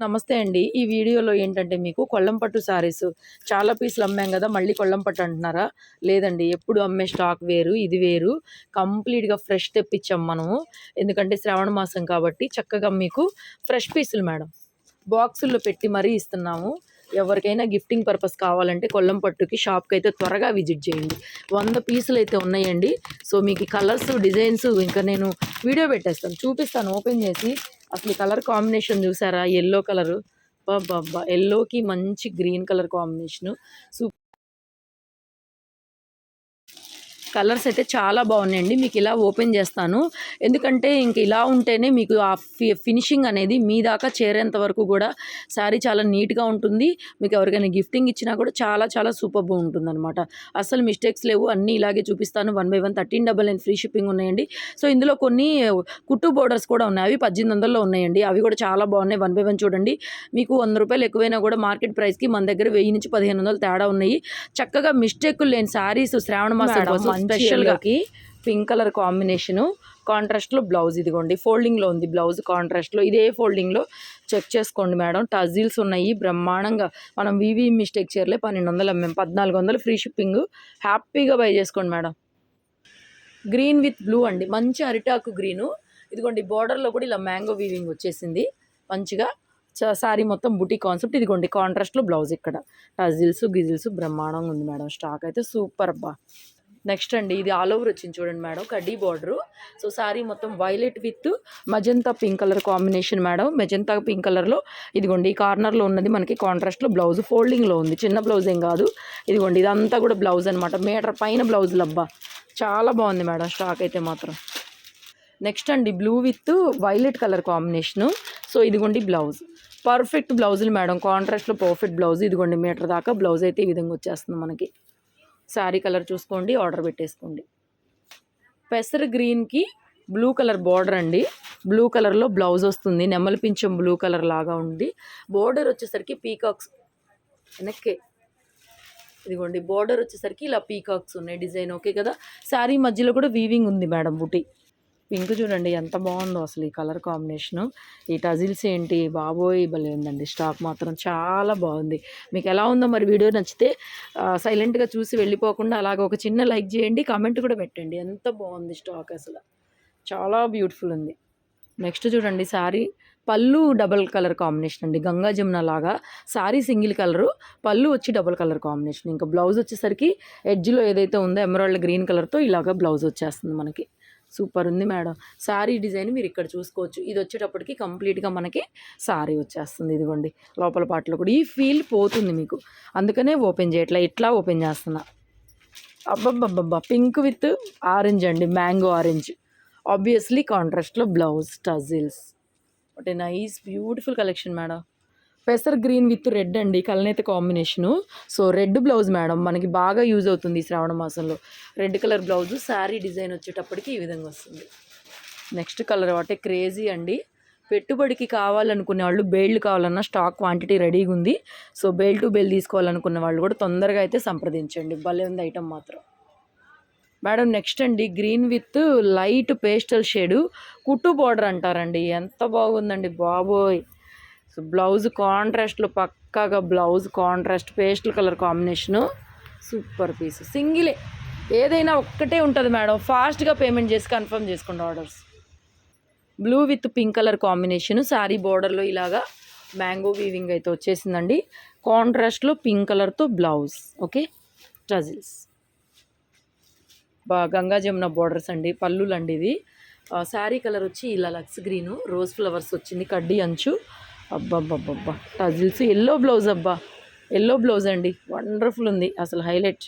నమస్తే అండి. ఈ వీడియోలో ఏంటంటే మీకు కొల్లం పట్టు సారీస్ చాలా పీసులు అమ్మాం కదా మళ్ళీ కొల్లం పట్టు అంటున్నారా? లేదండి ఎప్పుడు అమ్మే స్టాక్ వేరు ఇది వేరు. కంప్లీట్గా ఫ్రెష్ తెప్పించాం మనము. ఎందుకంటే శ్రావణ మాసం కాబట్టి చక్కగా మీకు ఫ్రెష్ పీసులు మేడం. బాక్సుల్లో పెట్టి మరీ ఇస్తున్నాము. ఎవరికైనా గిఫ్టింగ్ పర్పస్ కావాలంటే కొల్లం పట్టుకి షాప్కి అయితే త్వరగా విజిట్ చేయండి. వంద పీసులు అయితే ఉన్నాయండి. సో మీకు కలర్స్ డిజైన్స్ ఇంకా నేను వీడియో పెట్టేస్తాను. చూపిస్తాను ఓపెన్ చేసి. అసలు కలర్ కాంబినేషన్ చూసారా? Yellow colour. బాబా ఎల్లోకి మంచి green colour combination. Super colours అయితే చాలా బాగున్నాయండి. మీకు ఇలా ఓపెన్ చేస్తాను. ఎందుకంటే ఇంక ఇలా ఉంటేనే మీకు ఆ ఫి ఫినిషింగ్ అనేది మీ దాకా చేరేంత వరకు కూడా శారీ చాలా నీట్గా ఉంటుంది. మీకు ఎవరికైనా గిఫ్టింగ్ ఇచ్చినా కూడా చాలా చాలా సూపర్గా ఉంటుంది అనమాట అసలు మిస్టేక్స్ లేవు. అన్నీ ఇలాగే చూపిస్తాను. One by one thirteen double nine free shipping ఉన్నాయండి. సో ఇందులో కొన్ని కుట్టు బోర్డర్స్ కూడా ఉన్నాయి. అవి పద్దెనిమిది వందల్లో ఉన్నాయండి. అవి కూడా చాలా బాగున్నాయి. వన్ బై వన్ చూడండి. మీకు వంద రూపాయలు ఎక్కువైనా కూడా మార్కెట్ ప్రైస్కి మన దగ్గర వెయ్యి నుంచి పదిహేను వందలు తేడా ఉన్నాయి. చక్కగా మిస్టేక్ లేని శారీస్ శ్రావణ మాసం స్పెషల్గాకి పింక్ కలర్ కాంబినేషను. కాంట్రాస్ట్లో బ్లౌజ్ ఇదిగోండి. ఫోల్డింగ్లో ఉంది బ్లౌజ్ కాంట్రాస్ట్లో. ఇదే ఫోల్డింగ్లో చెక్ చేసుకోండి మేడం. టజిల్స్ ఉన్నాయి బ్రహ్మాండంగా. మనం వివి మిస్టేక్ చీరలే పన్నెండు వందలు అమ్మాం. పద్నాలుగు వందలు ఫ్రీ షిప్పింగ్. హ్యాపీగా బై చేసుకోండి మేడం. గ్రీన్ విత్ బ్లూ అండి. మంచి అరిటాకు గ్రీను. ఇదిగోండి బార్డర్లో కూడా ఇలా మ్యాంగో వీవింగ్ వచ్చేసింది. మంచిగా సారీ మొత్తం బుటీ కాన్సెప్ట్. ఇదిగోండి కాంట్రాస్ట్లో బ్లౌజ్ ఇక్కడ. టజిల్స్ గిజిల్స్ బ్రహ్మాండంగా ఉంది మేడం. స్టాక్ అయితే సూపర్ అబ్బా. నెక్స్ట్ అండి ఇది ఆల్ ఓవర్ వచ్చింది చూడండి మేడం కడ్డీ బార్డరు. సో సారీ మొత్తం violet with magenta pink colour combination madam. Magenta pink కలర్లో ఇదిగోండి ఈ కార్నర్లో ఉన్నది మనకి కాంట్రాస్ట్లో బ్లౌజ్ ఫోల్డింగ్లో ఉంది. చిన్న బ్లౌజ్ ఏం కాదు. ఇదిగోండి ఇదంతా కూడా బ్లౌజ్ అనమాట మీటర్ పైన బ్లౌజులు అబ్బా చాలా బాగుంది మేడం స్టాక్ అయితే మాత్రం. నెక్స్ట్ అండి blue with violet colour combination. So ఇదిగోండి బ్లౌజ్. పర్ఫెక్ట్ బ్లౌజులు మేడం. కాంట్రాస్ట్లో పర్ఫెక్ట్ బ్లౌజ్ ఇదిగోండి మీటర్ దాకా బ్లౌజ్ అయితే ఈ విధంగా వచ్చేస్తుంది మనకి. శారీ కలర్ చూసుకోండి ఆర్డర్ పెట్టేసుకోండి. పెసర్ గ్రీన్కి బ్లూ కలర్ బార్డర్ అండి. బ్లూ కలర్లో బ్లౌజ్ వస్తుంది. నెమలి పింఛం బ్లూ కలర్ లాగా ఉంది. బోర్డర్ వచ్చేసరికి పీకాక్స్ వెనక్కే. ఇదిగోండి బోర్డర్ వచ్చేసరికి ఇలా పీకాక్స్ ఉన్నాయి డిజైన్. ఓకే కదా? శారీ మధ్యలో కూడా వీవింగ్ ఉంది మేడం బుటీ. పింక్ చూడండి ఎంత బాగుందో అసలు ఈ కలర్ కాంబినేషను. ఈ టజిల్స్ ఏంటి? బాబోయ్ భలే ఉందండి. స్టాక్ మాత్రం చాలా బాగుంది. మీకు ఎలా ఉందో మరి వీడియో నచ్చితే సైలెంట్గా చూసి వెళ్ళిపోకుండా అలాగ ఒక చిన్న లైక్ చేయండి కామెంట్ కూడా పెట్టండి. ఎంత బాగుంది స్టాక్ అసలు. చాలా బ్యూటిఫుల్ ఉంది. నెక్స్ట్ చూడండి శారీ పళ్ళు డబల్ కలర్ కాంబినేషన్ అండి. గంగా జమున లాగా శారీ సింగిల్ కలరు పళ్ళు వచ్చి డబల్ కలర్ కాంబినేషన్. ఇంకా బ్లౌజ్ వచ్చేసరికి ఎడ్జ్లో ఏదైతే ఉందో ఎమరాల్డ్ గ్రీన్ కలర్తో ఇలాగ బ్లౌజ్ వచ్చేస్తుంది మనకి. సూపర్ ఉంది మేడం. శారీ డిజైన్ మీరు ఇక్కడ చూసుకోవచ్చు. ఇది వచ్చేటప్పటికి కంప్లీట్గా మనకి శారీ వచ్చేస్తుంది ఇదిగోండి. లోపల పాటలో కూడా ఈ ఫీల్ పోతుంది మీకు. అందుకనే ఓపెన్ చేయట్లా ఇట్లా ఓపెన్ చేస్తున్నా. అబ్బబ్బబ్బబ్బా పింక్ విత్ ఆరెంజ్ అండి మ్యాంగో ఆరెంజ్. ఆబ్వియస్లీ కాంట్రాస్ట్లో బ్లౌజ్ టజిల్స్. ఒకటి నైస్ బ్యూటిఫుల్ కలెక్షన్ మేడం. పెసర్ గ్రీన్ విత్ రెడ్ అండి కలనేత combination. So red blouse madam మనకి బాగా యూజ్ అవుతుంది ఈ శ్రావణ మాసంలో. Red colour blouse sari design వచ్చేటప్పటికి ఈ విధంగా వస్తుంది. నెక్స్ట్ కలర్ అంటే క్రేజీ అండి. పెట్టుబడికి కావాలనుకునే వాళ్ళు బేల్డ్ కావాలన్నా స్టాక్ క్వాంటిటీ రెడీగా ఉంది. సో బేల్ టు బేల్ తీసుకోవాలనుకున్న వాళ్ళు కూడా తొందరగా అయితే సంప్రదించండి. భలే ఉంది ఐటమ్ మాత్రం. మేడం నెక్స్ట్ అండి green with light pastel shade. కుట్టు బార్డర్ అంటారండి. ఎంత బాగుందండి బాబోయ్. సో బ్లౌజ్ కాంట్రాస్ట్లో పక్కాగా blouse contrast pastel colour combination. Super piece. సింగిలే. ఏదైనా ఒక్కటే ఉంటుంది మేడం. ఫాస్ట్గా పేమెంట్ చేసి కన్ఫర్మ్ చేసుకోండి orders. Blue with pink colour combination. Sari బార్డర్లో ఇలాగా మ్యాంగో వీవింగ్ అయితే వచ్చేసిందండి. కాంట్రాస్ట్లో పింక్ కలర్తో blouse. Okay? Tassels Ganga Jamuna borders అండి. పళ్ళులండి ఇది శారీ కలర్ వచ్చి ఇలా లక్స్ గ్రీను రోజ్ ఫ్లవర్స్ వచ్చింది. కడ్డీ అంచు. అబ్బబ్బబ్బబ్బా. టజిల్స్ ఎల్లో బ్లౌజ్ అబ్బా. ఎల్లో బ్లౌజ్ అండి. వండర్ఫుల్ ఉంది. అసలు హైలైట్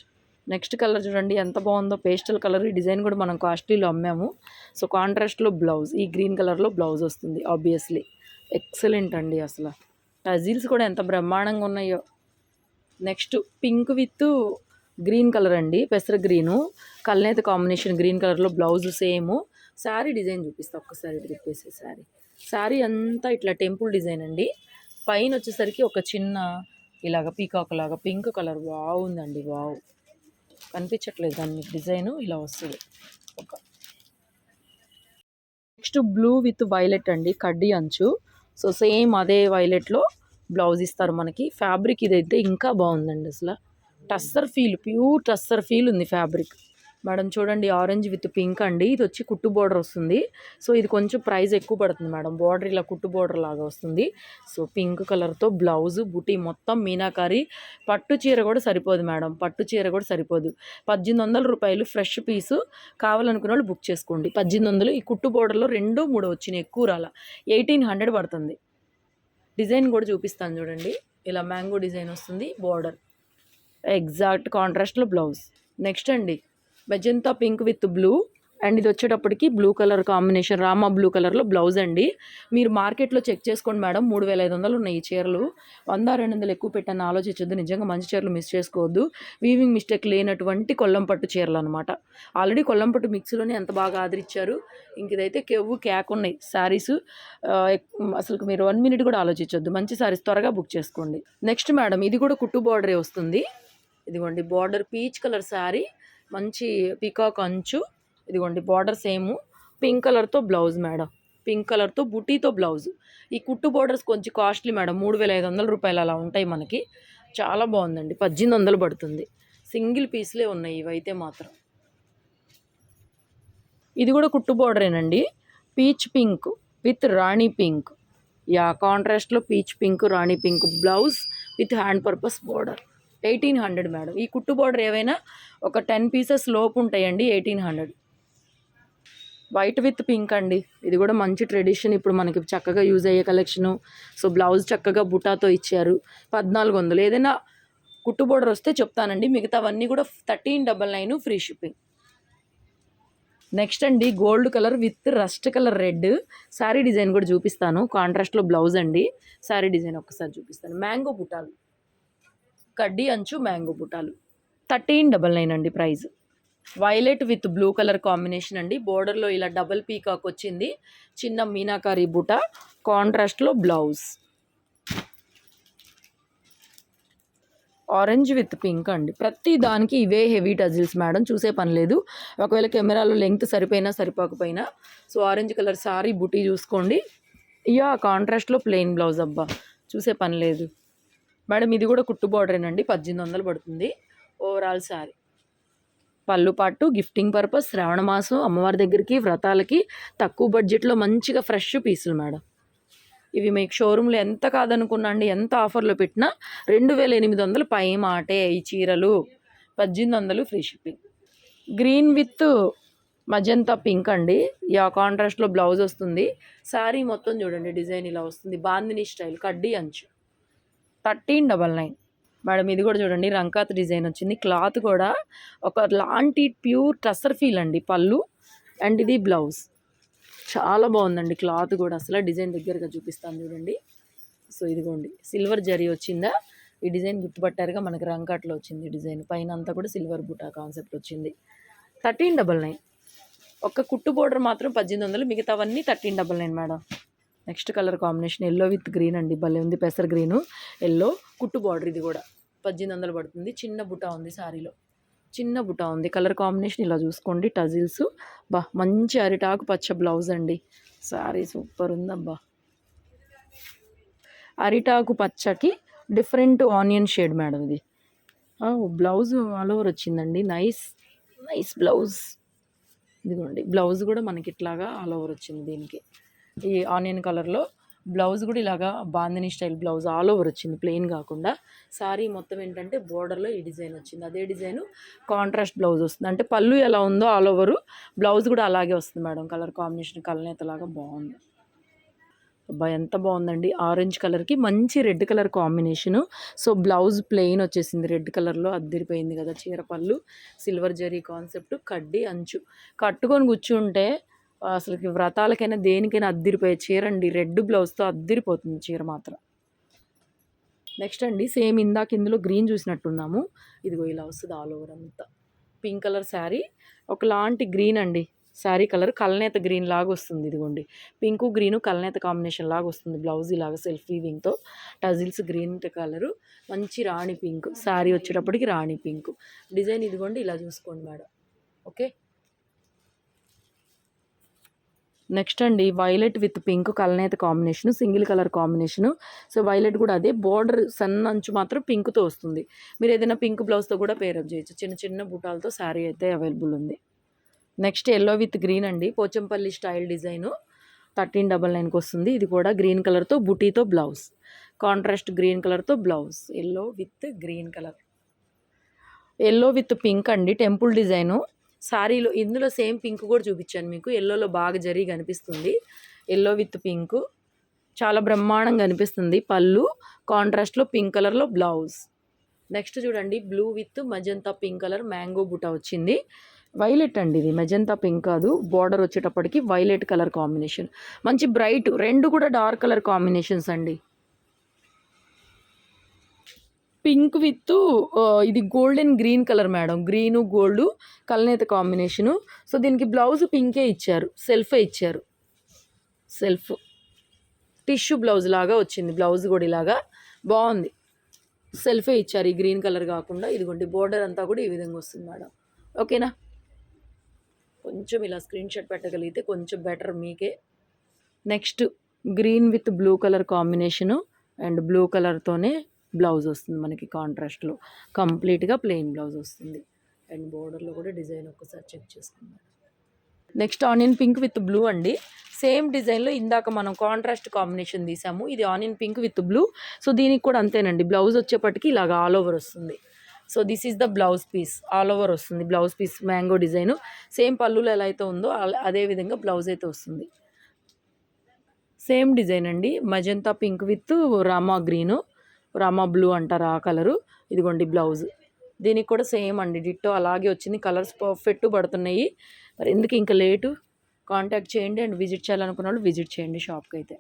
నెక్స్ట్ కలర్ చూడండి. ఎంత బాగుందో పేస్టల్ కలర్ ఈ డిజైన్ కూడా మనం కాస్ట్లీలో అమ్మాము. సో కాంట్రాస్ట్లో బ్లౌజ్ ఈ గ్రీన్ కలర్లో బ్లౌజ్ వస్తుంది ఆబ్వియస్లీ ఎక్సలెంట్ అండి అసలు. టజిల్స్ కూడా ఎంత బ్రహ్మాండంగా ఉన్నాయో. Next pink with green colour అండి. పెసర గ్రీను కల్నేత కాంబినేషన్ గ్రీన్ కలర్లో బ్లౌజ్ సేమ్ శారీ డిజైన్ చూపిస్తా. ఒక్కసారి తిప్పేసి శారీ శారీ అంతా ఇట్లా టెంపుల్ డిజైన్ అండి. పైన వచ్చేసరికి ఒక చిన్న ఇలాగ పీకాక్ లాగా పింక్ కలర్ బాగుందండి వావ్. కనిపించట్లేదు దాన్ని డిజైను ఇలా వస్తుంది. ఒక నెక్స్ట్ బ్లూ విత్ వైలెట్ అండి కడ్డీ అంచు. సో సేమ్ అదే వైలెట్లో బ్లౌజ్ ఇస్తారు మనకి. ఫ్యాబ్రిక్ ఇదైతే ఇంకా బాగుందండి అసలు. Tussar feel pure tussar feel ఉంది ఫ్యాబ్రిక్. మేడం చూడండి ఆరెంజ్ విత్ పింక్ అండి. ఇది వచ్చి కుట్టు బోర్డర్ వస్తుంది. సో ఇది కొంచెం ప్రైస్ ఎక్కువ పడుతుంది మేడం. బోర్డర్ ఇలా కుట్టు బోర్డర్ లాగా వస్తుంది. సో పింక్ కలర్తో బ్లౌజ్ బుటీ మొత్తం మీనాకారి. పట్టు చీర కూడా సరిపోదు మేడం. పట్టు చీర కూడా సరిపోదు. పద్దెనిమిది వందల రూపాయలు ఫ్రెష్ పీసు కావాలనుకున్న వాళ్ళు బుక్ చేసుకోండి. పద్దెనిమిది వందలు ఈ కుట్టు బోర్డర్లో రెండు మూడు వచ్చినాయి. ఎక్కువ రాల. ఎయిటీన్ హండ్రెడ్ పడుతుంది. డిజైన్ కూడా చూపిస్తాను చూడండి. ఇలా మ్యాంగో డిజైన్ వస్తుంది. బోర్డర్ ఎగ్జాక్ట్ కాంట్రాస్ట్లో బ్లౌజ్ నెక్స్ట్ అండి. Magenta pink with blue. And ఇది వచ్చేటప్పటికి blue colour combination. Rama blue కలర్లో బ్లౌజ్ అండి. మీరు మార్కెట్లో చెక్ చేసుకోండి మేడం. మూడు వేల ఐదు వందలు ఉన్నాయి ఈ చీరలు. వంద రెండు వందలు ఎక్కువ పెట్టాను ఆలోచించొద్దు. నిజంగా మంచి చీరలు మిస్ చేసుకోవద్దు. వీవింగ్ మిస్టేక్ లేనటువంటి కొల్లం పట్టు చీరలు అనమాట ఆల్రెడీ కొల్లం పట్టు మిక్స్లోనే ఎంత బాగా ఆదరించారు. ఇంక ఇదైతే కెవ్వు క్యాక్ ఉన్నాయి. శారీస్ అసలు మీరు వన్ మినిట్ కూడా ఆలోచించొద్దు. మంచి శారీస్ త్వరగా బుక్ చేసుకోండి. నెక్స్ట్ మేడం ఇది కూడా కుట్టు బార్డరే వస్తుంది. ఇదిగోండి బార్డర్ పీచ్ కలర్ శారీ. మంచి పికాక్ అంచు ఇదిగోండి బార్డర్ సేమ్ పింక్ కలర్తో బ్లౌజ్ మేడం పింక్ కలర్తో బుటీతో బ్లౌజ్ ఈ కుట్టు బార్డర్స్ కొంచెం కాస్ట్లీ మేడం మూడు వేల ఐదు వందల రూపాయలు అలా ఉంటాయి మనకి. చాలా బాగుందండి. పద్దెనిమిది వందలు పడుతుంది. సింగిల్ పీస్లే ఉన్నాయి ఇవైతే మాత్రం. ఇది కూడా కుట్టు బార్డరేనండి peach pink with Rani pink yeah కాంట్రాస్ట్లో peach pink Rani pink blouse with hand purpose border eighteen hundred madam. ఈ కుట్టు బార్డర్ ఏవైనా ఒక టెన్ పీసెస్ లోపు ఉంటాయండి eighteen hundred. White with pink అండి. ఇది కూడా మంచి ట్రెడిషన్. ఇప్పుడు మనకి చక్కగా యూజ్ అయ్యే కలెక్షను సో బ్లౌజ్ చక్కగా బుటాతో ఇచ్చారు. పద్నాలుగు వందలు. ఏదైనా కుట్టు బోర్డర్ వస్తే చెప్తానండి. మిగతావన్నీ కూడా thirteen double nine free shipping. Next అండి gold colour with rust colour red sari design కూడా చూపిస్తాను. కాంట్రాస్ట్లో బ్లౌజ్ అండి. శారీ డిజైన్ ఒక్కసారి చూపిస్తాను. మ్యాంగో బుటాలు. కడ్డీ అంచు మ్యాంగో బుటాలు. థర్టీన్ డబల్ నైన్ అండి price. Violet with blue colour combination అండి. బోర్డర్లో ఇలా డబల్ పీకాక్ వచ్చింది. చిన్న మీనాకారి బుట కాంట్రాస్ట్లో బ్లౌజ్. ఆరెంజ్ విత్ పింక్ అండి. ప్రతి దానికి ఇవే హెవీ టజిల్స్ మేడం. చూసే పని లేదు. ఒకవేళ కెమెరాలో లెంగ్త్ సరిపోయినా సరిపోకపోయినా. So orange colour sari buti చూసుకోండి. ఇయా కాంట్రాస్ట్లో ప్లెయిన్ బ్లౌజ్ అబ్బా. చూసే పని లేదు. మేడం ఇది కూడా కుట్టు బార్డరేనండి పద్దెనిమిది వందలు పడుతుంది. ఓవరాల్ శారీ పళ్ళు పాటు గిఫ్టింగ్ పర్పస్ శ్రావణ మాసం అమ్మవారి దగ్గరికి వ్రతాలకి తక్కువ బడ్జెట్లో మంచిగా ఫ్రెష్ పీసులు మేడం. ఇవి మీకు షోరూంలో ఎంత కాదనుకున్నా అండి ఎంత ఆఫర్లో పెట్టినా రెండు వేల ఎనిమిది వందలు పై మాటే ఈ చీరలు. పద్దెనిమిది వందలు free shipping green with magenta pink అండి. యా కాంట్రాస్ట్లో బ్లౌజ్ వస్తుంది. శారీ మొత్తం చూడండి డిజైన్ ఇలా వస్తుంది. బాందిని స్టైల్ కడ్డీ అంచు. Thirteen double nine. మేడం ఇది కూడా చూడండి రంకాత్ డిజైన్ వచ్చింది. క్లాత్ కూడా ఒక లాంటి ప్యూర్ టసర్ ఫీల్ అండి పళ్ళు అండ్ ఇది బ్లౌజ్. చాలా బాగుందండి క్లాత్ కూడా అసలు డిజైన్ దగ్గరగా చూపిస్తాను చూడండి. సో ఇదిగోండి సిల్వర్ జరీ వచ్చిందా? ఈ డిజైన్ గుర్తుపట్టారుగా మనకి రంకాట్లో వచ్చింది డిజైన్. పైన అంతా కూడా సిల్వర్ బుటా కాన్సెప్ట్ వచ్చింది. Thirteen double nine. ఒక్క కుట్టు బోర్డర్ మాత్రం పద్దెనిమిది వందలు మిగతావన్నీ thirteen double nine madam. Next colour combination yellow with green అండి. భలే ఉంది పెసర్ గ్రీను. ఎల్లో కుట్టు బార్డర్ ఇది కూడా. పద్దెనిమిది వందలు పడుతుంది. చిన్న బుటా ఉంది శారీలో చిన్న బుటా ఉంది. కలర్ కాంబినేషన్ ఇలా చూసుకోండి. టజిల్స్. బా మంచి అరిటాకు పచ్చ బ్లౌజ్ అండి. శారీ సూపర్ ఉందబ్బా. అరిటాకు పచ్చకి డిఫరెంట్ ఆనియన్ షేడ్ మేడం ఇది. బ్లౌజ్ ఆల్ ఓవర్ వచ్చిందండి. Nice nice blouse. ఇదిగోండి బ్లౌజ్ కూడా మనకి ఇట్లాగా ఆల్ ఓవర్ వచ్చింది దీనికి. ఈ ఆనియన్ కలర్లో బ్లౌజ్ కూడా ఇలాగా bandhani style blouse all over వచ్చింది ప్లెయిన్ కాకుండా. శారీ మొత్తం ఏంటంటే బోర్డర్లో ఈ డిజైన్ వచ్చింది. అదే డిజైన్ కాంట్రాస్ట్ బ్లౌజ్ వస్తుంది. అంటే పళ్ళు ఎలా ఉందో ఆల్ ఓవర్ బ్లౌజ్ కూడా అలాగే వస్తుంది మేడం. కలర్ కాంబినేషన్ కలనేతలాగా బాగుంది. అబ్బా ఎంత బాగుందండి. ఆరెంజ్ కలర్కి మంచి red colour combination. So blouse plain వచ్చేసింది. రెడ్ కలర్లో అద్దరిపోయింది కదా చీర పళ్ళు. సిల్వర్ జరీ కాన్సెప్ట్ కడ్డీ అంచు. కట్టుకొని కూర్చుంటే అసలుకి వ్రతాలకైనా దేనికైనా అద్దిరిపోయే చీర అండి. రెడ్ బ్లౌజ్తో అద్దిరిపోతుంది చీర మాత్రం. నెక్స్ట్ అండి సేమ్ ఇందాక ఇందులో గ్రీన్ చూసినట్టున్నాము. ఇదిగో ఇలా వస్తుంది ఆల్ ఓవర్ అంతా. పింక్ కలర్ శారీ ఒకలాంటి గ్రీన్ అండి. శారీ కలర్ కలనేత గ్రీన్ లాగా వస్తుంది ఇదిగోండి. పింకు గ్రీన్ కలనేత కాంబినేషన్ లాగా వస్తుంది. బ్లౌజ్ ఇలాగా సెల్ఫ్ వీవింగ్తో టజిల్స్ గ్రీన్ కలరు మంచి రాణి పింక్. శారీ వచ్చేటప్పటికి రాణి పింక్. డిజైన్ ఇదిగోండి ఇలా చూసుకోండి మేడం. ఓకే? నెక్స్ట్ అండి violet with pink కలనేత combination single colour combination. So violet కూడా అదే బార్డర్ సన్న అంచు మాత్రం పింక్తో వస్తుంది. మీరు ఏదైనా పింక్ బ్లౌజ్తో కూడా పేరప్ చేయొచ్చు. చిన్న చిన్న బుటాలతో శారీ అయితే అవైలబుల్ ఉంది. నెక్స్ట్ ఎల్లో విత్ గ్రీన్ అండి Pochampally style design. Thirteen double నైన్కి వస్తుంది. ఇది కూడా గ్రీన్ కలర్తో బుటీతో బ్లౌజ్. కాంట్రాస్ట్ గ్రీన్ కలర్తో blouse. Yellow with green colour. Yellow with pink అండి టెంపుల్ డిజైను. శారీలో ఇందులో సేమ్ పింక్ కూడా చూపించాను మీకు. ఎల్లోలో బాగా జరిగి కనిపిస్తుంది. ఎల్లో విత్ పింక్ చాలా బ్రహ్మాండంగా కనిపిస్తుంది. పళ్ళు కాంట్రాస్ట్లో పింక్ కలర్లో బ్లౌజ్ నెక్స్ట్ చూడండి blue with magenta pink colour mango buta వచ్చింది. వైలెట్ అండి ఇది. మెజంతా పింక్ కాదు. బార్డర్ వచ్చేటప్పటికి వైలెట్ కలర్ కాంబినేషన్ మంచి బ్రైట్ రెండు కూడా డార్క్ కలర్ కాంబినేషన్స్ అండి. పింక్ విత్ ఇది gold and green colour madam. Green gold కలనేత combination. So దీనికి బ్లౌజ్ పింకే ఇచ్చారు. సెల్ఫే ఇచ్చారు. సెల్ఫ్. టిష్యూ బ్లౌజ్ లాగా వచ్చింది. బ్లౌజ్ కూడా ఇలాగా. బాగుంది. సెల్ఫే ఇచ్చారు. ఈ గ్రీన్ కలర్ కాకుండా. ఇదిగోండి బోర్డర్ అంతా కూడా ఈ విధంగా వస్తుంది మేడం. ఓకేనా? కొంచెం ఇలా స్క్రీన్ షాట్ పెట్టగలిగితే కొంచెం బెటర్ మీకే. Next green with blue colour combination. And blue కలర్తోనే blouse వస్తుంది మనకి కాంట్రాస్ట్లో. కంప్లీట్గా ప్లెయిన్ బ్లౌజ్ వస్తుంది. అండ్ బోర్డర్లో కూడా డిజైన్ ఒక్కసారి చెక్ చేసుకుందాం. Next onion pink with blue అండి. సేమ్ డిజైన్లో ఇందాక మనం కాంట్రాస్ట్ కాంబినేషన్ తీసాము. ఇది onion pink with blue. So దీనికి కూడా అంతేనండి. బ్లౌజ్ వచ్చేప్పటికి ఇలాగ ఆల్ ఓవర్ వస్తుంది. So this is the blouse piece. All over వస్తుంది. Blouse piece mango design. Same పళ్ళులో ఎలా అయితే ఉందో అలా- అదే విధంగా బ్లౌజ్ అయితే వస్తుంది. సేమ్ డిజైన్ అండి. Magenta pink with Rama green. రామా బ్లూ అంటారు ఆ కలరు. ఇదిగోండి బ్లౌజ్. దీనికి కూడా సేమ్ అండి. డిట్టో అలాగే వచ్చింది. కలర్స్ పర్ఫెక్ట్ పడుతున్నాయి. మరి ఎందుకు ఇంకా లేటు? కాంటాక్ట్ చేయండి అండ్ విజిట్ చేయాలనుకున్న వాళ్ళు విజిట్ చేయండి షాప్కి అయితే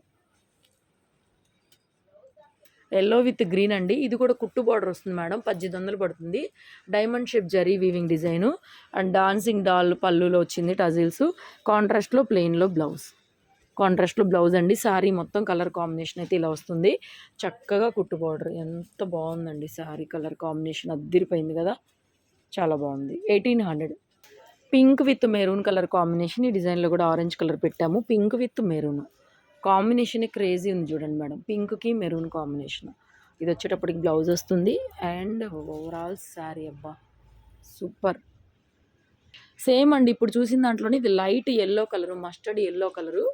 ఎల్లో విత్ గ్రీన్ అండి. ఇది కూడా కుట్టు బార్డర్ వస్తుంది మేడం. పద్దెనిమిది వందలు పడుతుంది. Diamond shape zari weaving design and dancing doll పళ్ళులో వచ్చింది టజిల్స్. కాంట్రాస్ట్లో ప్లెయిన్లో బ్లౌజ్. కాంట్రాస్ట్లో బ్లౌజ్ అండి. శారీ మొత్తం కలర్ కాంబినేషన్ అయితే ఇలా వస్తుంది. చక్కగా కుట్టు బార్డర్ ఎంత బాగుందండి శారీ కలర్ కాంబినేషన్ అద్దరిపోయింది కదా. చాలా బాగుంది. Eighteen hundred pink with maroon colour combination ఈ డిజైన్లో కూడా ఆరెంజ్ కలర్ పెట్టాము. Pink with maroon combination crazy ఉంది చూడండి మేడం. పింక్కి మెరూన్ కాంబినేషన్ ఇది వచ్చేటప్పటికి బ్లౌజ్ వస్తుంది. అండ్ ఓవరాల్ శారీ అబ్బా. సూపర్ సేమ్ అండి. ఇప్పుడు చూసిన దాంట్లోనే ఇది light yellow colour mustard yellow colour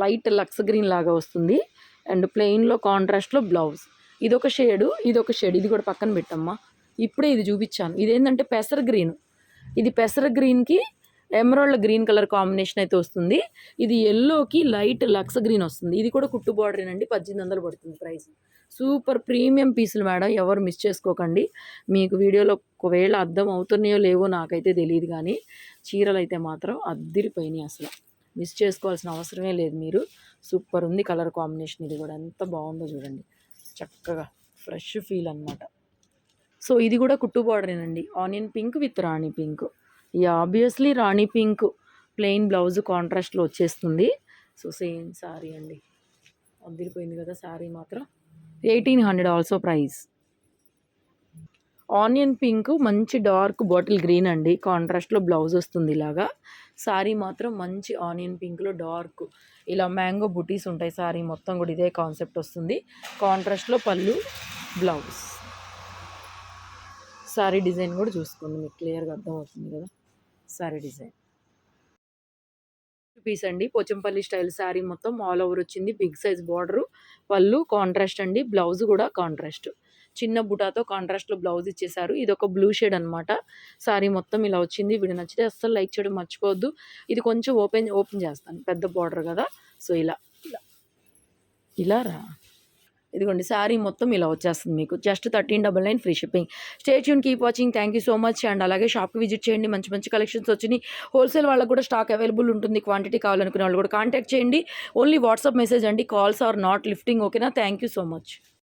light Lux green లాగా వస్తుంది. అండ్ ప్లెయిన్లో కాంట్రాస్ట్లో బ్లౌజ్. ఇదొక షేడు ఇదొక షేడ్. ఇది కూడా పక్కన పెట్టమ్మా. ఇప్పుడే ఇది చూపించాను. ఇదేంటంటే పెసర గ్రీన్. ఇది పెసర గ్రీన్కి ఎమరాల్డ్ గ్రీన్ కలర్ కాంబినేషన్ అయితే వస్తుంది. ఇది ఎల్లోకి లైట్ లక్స్ గ్రీన్ వస్తుంది. ఇది కూడా కుట్టు బార్డర్ అండి పద్దెనిమిది వందలు పడుతుంది ప్రైస్. సూపర్ ప్రీమియం పీసులు మేడం ఎవరు మిస్ చేసుకోకండి. మీకు వీడియోలో ఒకవేళ అర్థం అవుతున్నాయో లేవో నాకైతే తెలియదు కానీ చీరలు అయితే మాత్రం అద్దిరిపోయినాయి అసలు. మిస్ చేసుకోవాల్సిన అవసరమే లేదు మీరు. సూపర్ ఉంది కలర్ కాంబినేషన్ ఇది కూడా. ఎంత బాగుందో చూడండి. చక్కగా ఫ్రెష్ ఫీల్ అన్నమాట. సో ఇది కూడా కుట్టు బార్డరేనండి. Onion pink with Rani pink. ఈ ఆబ్వియస్లీ రాణి పింక్ ప్లెయిన్ బ్లౌజ్ కాంట్రాస్ట్లో వచ్చేస్తుంది. సో సేమ్ శారీ అండి. అద్దిరిపోయింది కదా శారీ మాత్రం. Eighteen hundred also price onion pink మంచి డార్క్ బాటిల్ గ్రీన్ అండి. కాంట్రాస్ట్లో బ్లౌజ్ వస్తుంది ఇలాగా. శారీ మాత్రం మంచి ఆనియన్ పింక్లో డార్క్ ఇలా మ్యాంగో బుటీస్ ఉంటాయి శారీ మొత్తం కూడా ఇదే కాన్సెప్ట్ వస్తుంది. కాంట్రాస్ట్లో పళ్ళు బ్లౌజ్ శారీ డిజైన్ కూడా చూసుకోండి మీకు క్లియర్గా అర్థమవుతుంది కదా. శారీ డిజైన్ పీస్ అండి. పోచంపల్లి స్టైల్ శారీ మొత్తం ఆల్ ఓవర్ వచ్చింది. బిగ్ సైజ్ బార్డరు పళ్ళు కాంట్రాస్ట్ అండి. బ్లౌజ్ కూడా కాంట్రాస్ట్ చిన్న బుటాతో కాంట్రాస్ట్లో బ్లౌజ్ ఇచ్చేశారు. ఇది ఒక బ్లూ షేడ్ అనమాట శారీ మొత్తం ఇలా వచ్చింది. వీడు నచ్చితే అస్సలు లైక్ చేయడం మర్చిపోవద్దు. ఇది కొంచెం ఓపెన్ ఓపెన్ చేస్తాను. పెద్ద బార్డర్ కదా. సో ఇలా ఇలా. ఇలా రా. ఇదిగోండి శారీ మొత్తం ఇలా వచ్చేస్తుంది మీకు. Just thirteen double nine free shipping. Stay Yoon keep watching thank you so much and అలాగే షాప్కి విజిట్ చేయండి. మంచి మంచి కలెక్షన్స్ వచ్చినాయి. హోల్సేల్ వాళ్ళకు కూడా స్టాక్ అవైలబుల్ ఉంటుంది. క్వాంటిటీ కావాలనుకునే వాళ్ళు కూడా కాంటాక్ట్ చేయండి. ఓన్లీ వాట్సాప్ మెసేజ్ అండి. కాల్స్ ఆర్ నాట్ లిఫ్టింగ్ ఓకేనా థ్యాంక్ యూ సో మచ్